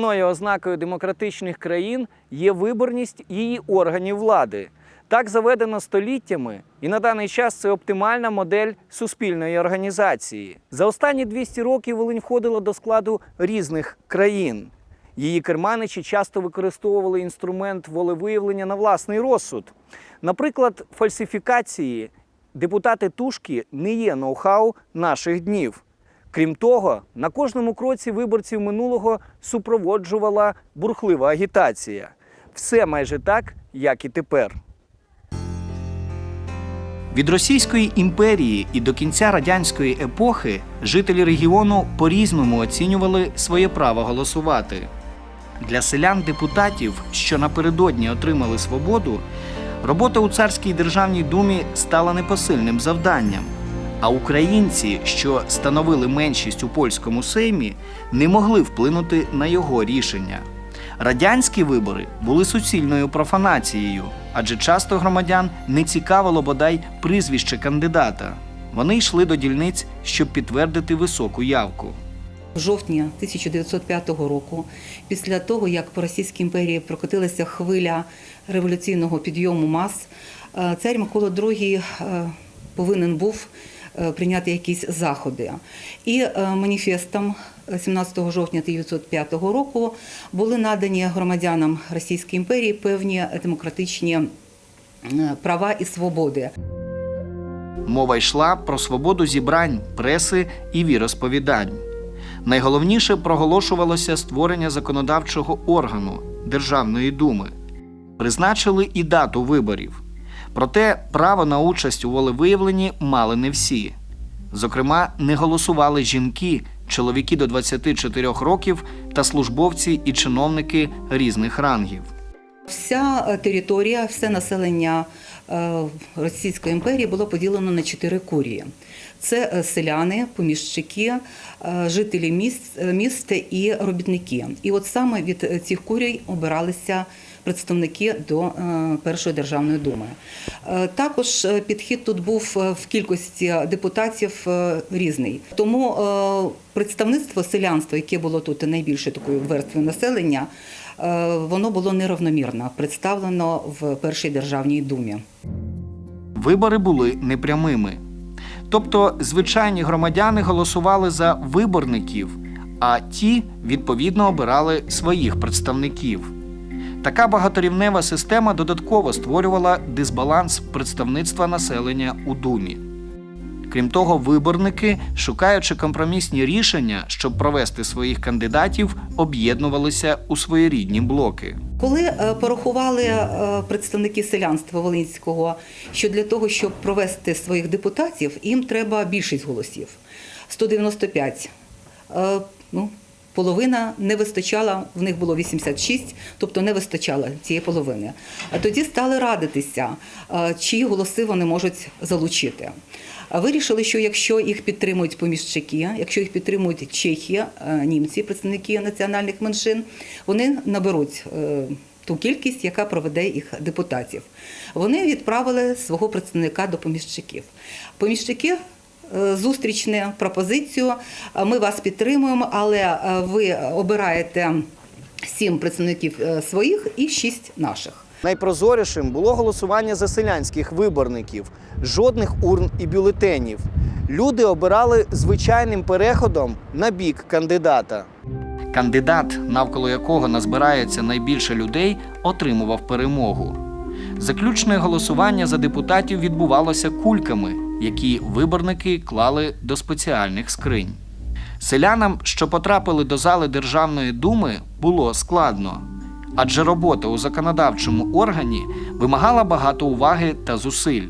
головною ознакою демократичних країн є виборність її органів влади. Так заведено століттями, і на даний час це оптимальна модель суспільної організації. За останні 200 років Волинь входила до складу різних країн. Її керманичі часто використовували інструмент волевиявлення на власний розсуд. Наприклад, фальсифікації депутати Тушки не є ноу-хау наших днів. Крім того, на кожному кроці виборців минулого супроводжувала бурхлива агітація. Все майже так, як і тепер. Від Російської імперії і до кінця радянської епохи жителі регіону по-різному оцінювали своє право голосувати. Для селян-депутатів, що напередодні отримали свободу, робота у царській державній думі стала непосильним завданням. А українці, що становили меншість у польському сеймі, не могли вплинути на його рішення. Радянські вибори були суцільною профанацією, адже часто громадян не цікавило бодай прізвище кандидата. Вони йшли до дільниць, щоб підтвердити високу явку. В жовтні 1905 року, після того як по Російській імперії прокотилася хвиля революційного підйому мас, е, цар Микола II е, повинен був прийняти якісь заходи. І е, маніфестом 17 жовтня 1905 року були надані громадянам Російської імперії певні демократичні е, права і свободи. Мова йшла про свободу зібрань, преси і віросповідань. Найголовніше проголошувалося створення законодавчого органу Державної думи. Призначили і дату виборів. Проте право на участь у волевиявленні мали не всі. Зокрема, не голосували жінки, чоловіки до 24 років та службовці і чиновники різних рангів. Вся е, територія, все населення Російської імперії було поділено на чотири курії. Це е, селяни, поміщики, е, жителі міст, е, міст і робітники. І от саме від е, цих курій обиралися представники до е, першої державної думи. Е, Також е, підхід тут був е, в кількості депутатів е, різний. Тому е, представництво селянства, яке було тут найбільше такою верствою населення, е, воно було неравномірно представлено в першій державній думі. Вибори були непрямими. Тобто звичайні громадяни голосували за виборників, а ті відповідно обирали своїх представників. Така багаторівнева система додатково створювала дисбаланс представництва населення у Думі. Крім того, виборники, шукаючи компромісні рішення, щоб провести своїх кандидатів, об'єднувалися у своєрідні блоки. Коли е, порахували е, представники селянства Волинського, що для того, щоб провести своїх депутатів, їм треба більшість голосів 195. Е, Ну, половина не вистачала, в них було 86, тобто не вистачало цієї половини. А тоді стали радитися, чиї голоси вони можуть залучити. Вирішили, що якщо їх підтримують поміщики, якщо їх підтримують чехи, е, німці, представники національних меншин, вони наберуть е, ту кількість, яка проведе їх депутатів. Вони відправили свого представника до поміщиків. Поміщики е, зустрічне пропозицію. Ми вас підтримуємо, але ви обираєте сім представників своїх і шість наших. Найпрозорішим було голосування за селянських виборників, жодних урн і бюлетенів. Люди обирали звичайним переходом на бік кандидата. Кандидат, навколо якого назбирається найбільше людей, отримував перемогу. Заключне голосування за депутатів відбувалося кульками, які виборники клали до спеціальних скринь. Селянам, що потрапили до зали Державної думи, було складно, адже робота у законодавчому органі вимагала багато уваги та зусиль.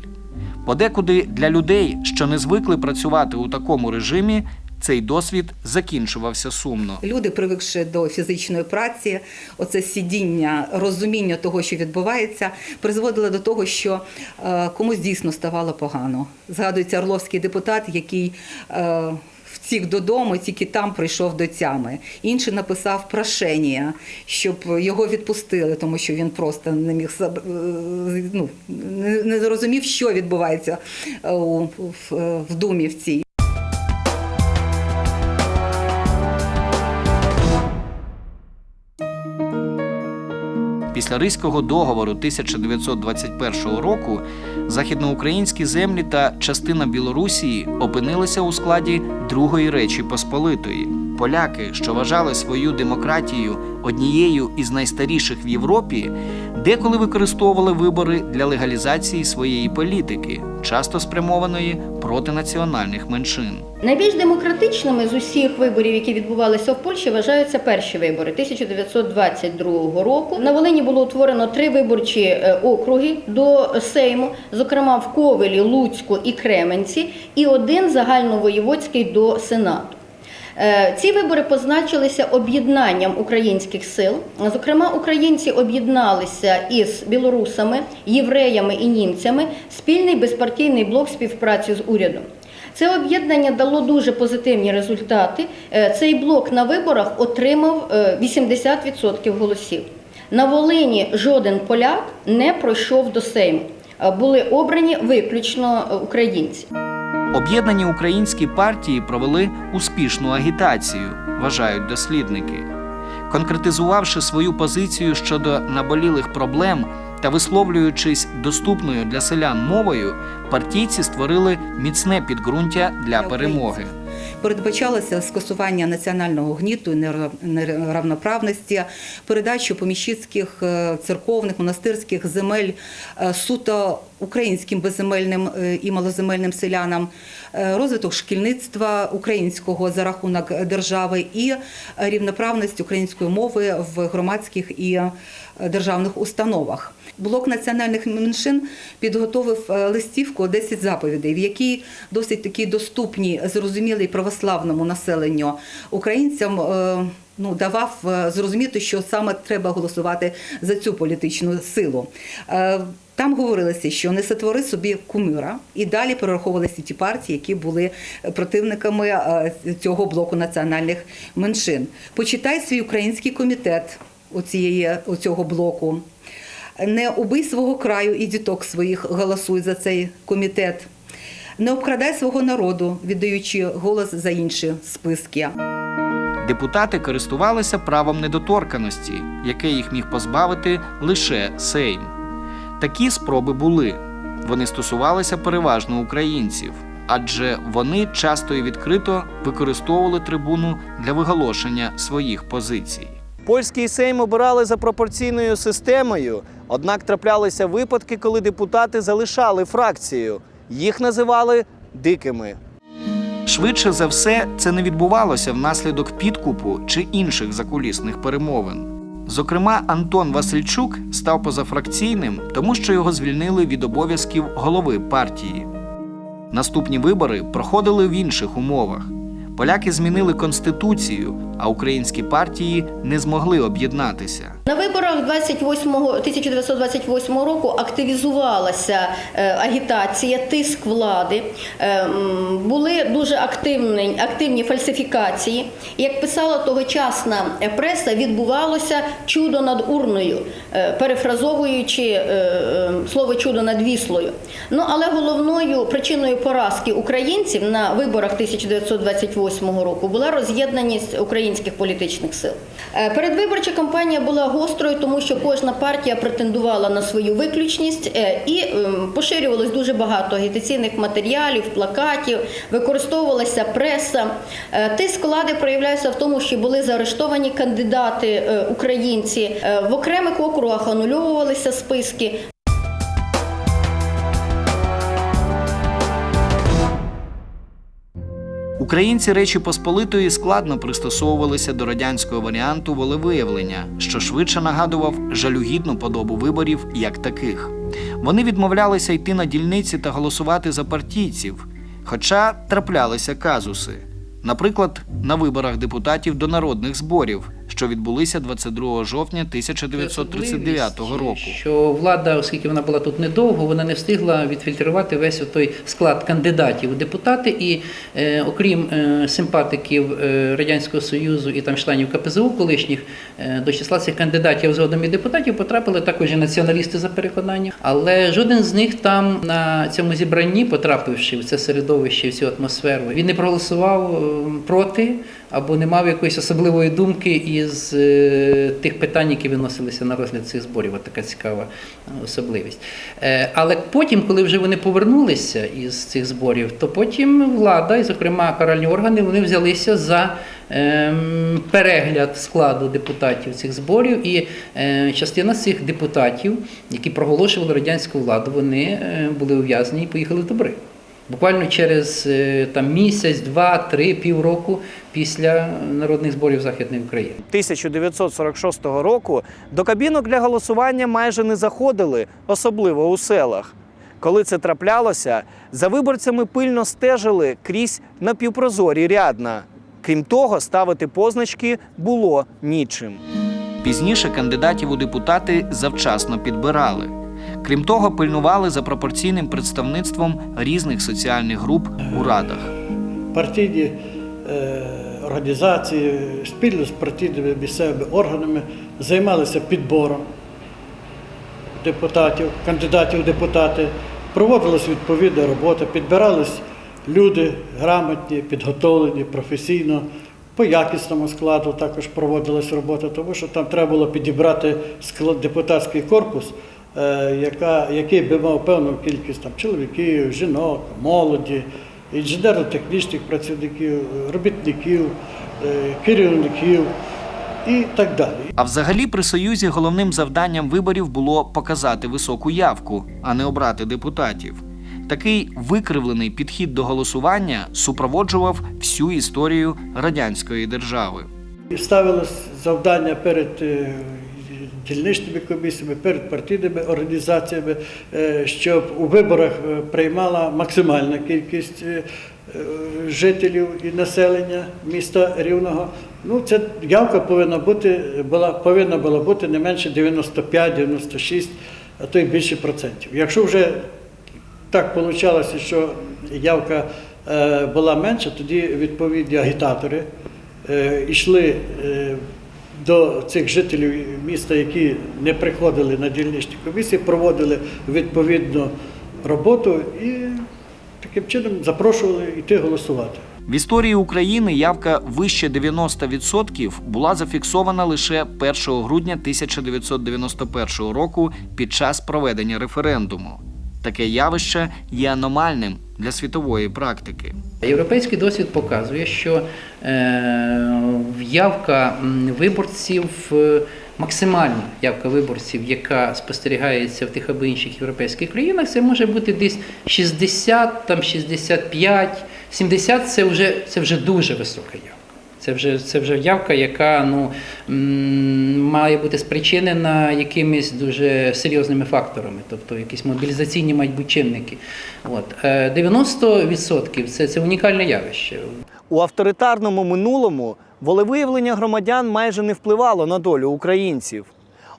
Подекуди для людей, що не звикли працювати у такому режимі, цей досвід закінчувався сумно. Люди, привикши до фізичної праці, оце сидіння, розуміння того, що відбувається, призводило до того, що е, комусь дійсно ставало погано. Згадується Орловський депутат, який е, втік додому, тільки там прийшов до тями. Інший написав прошення, щоб його відпустили, тому що він просто не міг е, ну, не, не зрозумів, що відбувається е, у, в, е, в думі в цій. Після Ризького договору 1921 року західноукраїнські землі та частина Білорусії опинилися у складі Другої Речі Посполитої. Поляки, що вважали свою демократію однією із найстаріших в Європі, деколи використовували вибори для легалізації своєї політики, часто спрямованої проти національних меншин. Найбільш демократичними з усіх виборів, які відбувалися в Польщі, вважаються перші вибори 1922 року. На Волині було утворено три виборчі е, округи до Сейму, зокрема в Ковелі, Луцьку і Кременці, і один загальновоєводський до Сенату. Е, Ці вибори позначилися об'єднанням українських сил. Зокрема, українці об'єдналися із білорусами, євреями і німцями спільний безпартійний блок співпраці з урядом. Це об'єднання дало дуже позитивні результати. Е, Цей блок на виборах отримав е, 80% голосів. На Волині жоден поляк не пройшов до Сейму. Е, Були обрані виключно е, українці. Об'єднані українські партії провели успішну агітацію, вважають дослідники. Конкретизувавши свою позицію щодо наболілих проблем та висловлюючись доступною для селян мовою, партійці створили міцне підґрунтя для перемоги. Передбачалося скасування національного гніту неравноправності, передачу поміщицьких е, церковних монастирських земель е, суто українським безземельним е, і малоземельним селянам, розвиток шкільництва українського за рахунок держави і рівноправність української мови в громадських і державних установах. Блок національних меншин підготовив е, листівку «10 заповідей, в якій досить такі доступні, зрозумілі православному населенню українцям. е, Ну, давав е, зрозуміти, що саме треба голосувати за цю політичну силу. Там говорилося, що не сотвори собі кумира, і далі перераховувалися ті партії, які були противниками цього блоку національних меншин. Почитай свій український комітет оцієї, оцього блоку. Не убий свого краю і діток своїх голосуй за цей комітет. Не обкрадай свого народу, віддаючи голос за інші списки. Депутати користувалися правом недоторканості, яке їх міг позбавити лише Сейм. Такі спроби були. Вони стосувалися переважно українців, адже вони часто і відкрито використовували трибуну для виголошення своїх позицій. Польський Сейм обирали за пропорційною системою, однак траплялися випадки, коли депутати залишали фракцію. Їх називали дикими. Швидше за все, це не відбувалося внаслідок підкупу чи інших закулісних перемовин. Зокрема, Антон Васильчук став позафракційним, тому що його звільнили від обов'язків голови партії. Наступні вибори проходили в інших умовах. Поляки змінили конституцію, а українські партії не змогли об'єднатися. На виборах 28, 1928 року активізувалася е, агітація, тиск влади, е, були дуже активні, активні фальсифікації. Як писала тогочасна преса, відбувалося чудо над урною, е, перефразовуючи е, е, слово чудо над віслою. Ну але головною причиною поразки українців на виборах 1928 року була роз'єднаність українських політичних сил. Е, Передвиборча кампанія була гострою, тому що кожна партія претендувала на свою виключність е, і ем, поширювалось дуже багато агітаційних матеріалів, плакатів, використовувалася преса. Е, Тиск влади проявлявся в тому, що були заарештовані кандидати е, українці. В окремих округах анульовувалися списки. Українці Речі Посполитої складно пристосовувалися до радянського варіанту волевиявлення, що швидше нагадував жалюгідну подобу виборів як таких. Вони відмовлялися йти на дільниці та голосувати за партійців, хоча траплялися казуси. Наприклад, на виборах депутатів до народних зборів, що відбулися 22 жовтня 1939 року. Що влада, оскільки вона була тут недовго, вона не встигла відфільтрувати весь той склад кандидатів у депутати. І е, окрім е, симпатиків е, Радянського Союзу і там членів КПЗУ колишніх, е, до числа цих кандидатів згодом і депутатів потрапили також і націоналісти за переконанням. Але жоден з них там на цьому зібранні, потрапивши в це середовище, в цю атмосферу, він не проголосував е, проти або не мав якоїсь особливої думки із е, тих питань, які виносилися на розгляд цих зборів. От така цікава е, особливість. Е, Але потім, коли вже вони повернулися із цих зборів, то потім влада, і, зокрема, каральні органи, вони взялися за перегляд складу депутатів цих зборів, і е, частина цих депутатів, які проголошували радянську владу, вони е, були ув'язнені і поїхали в Добри. Буквально через е, там місяць, два, три, півроку після народних зборів Західної України. 1946 року до кабінок для голосування майже не заходили, особливо у селах. Коли це траплялося, за виборцями пильно стежили крізь напівпрозорі рядна. Крім того, ставити позначки було нічим. Пізніше кандидатів у депутати завчасно підбирали. Крім того, пильнували за пропорційним представництвом різних соціальних груп у радах. партійні е, організації спільно з партійними місцевими органами займалися підбором депутатів, кандидатів в депутати. Проводилась відповідна робота, підбирались люди грамотні, підготовлені професійно. По якісному складу також проводилась робота, тому що там треба було підібрати склад, депутатський корпус, е, яка, який би мав певну кількість там, чоловіків, жінок, молоді, інженерно-технічних працівників, робітників, е, керівників і так далі. А взагалі при Союзі головним завданням виборів було показати високу явку, а не обрати депутатів. Такий викривлений підхід до голосування супроводжував всю історію радянської держави. Ставилось завдання перед е, дільничними комісіями, перед партійними організаціями, е, щоб у виборах е, приймала максимальна кількість жителів і населення міста Рівного. Ну, ця явка повинна бути, була, повинна була бути не менше 95-96, а то й більше процентів. Якщо вже так вийшло, що явка е, була менша, тоді відповідні агітатори е, йшли е, до цих жителів міста, які не приходили на дільничні комісії, проводили відповідну роботу і таким чином запрошували йти голосувати. В історії України явка вище 90% була зафіксована лише 1 грудня 1991 року під час проведення референдуму. Таке явище є аномальним для світової практики. Європейський досвід показує, що е, явка виборців, е, максимальна явка виборців, яка спостерігається в тих або інших європейських країнах, це може бути десь 60, там 65, 70 це вже, це вже дуже висока явка. Це вже, це вже явка, яка ну, має бути спричинена якимись дуже серйозними факторами, тобто якісь мобілізаційні мають бути чинники. От. Е, 90% це, це унікальне явище. У авторитарному минулому волевиявлення громадян майже не впливало на долю українців.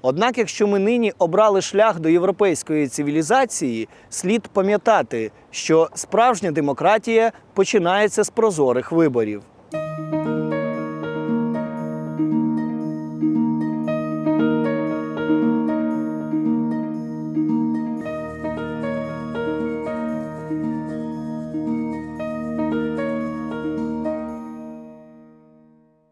Однак, якщо ми нині обрали шлях до європейської цивілізації, слід пам'ятати, що справжня демократія починається з прозорих виборів.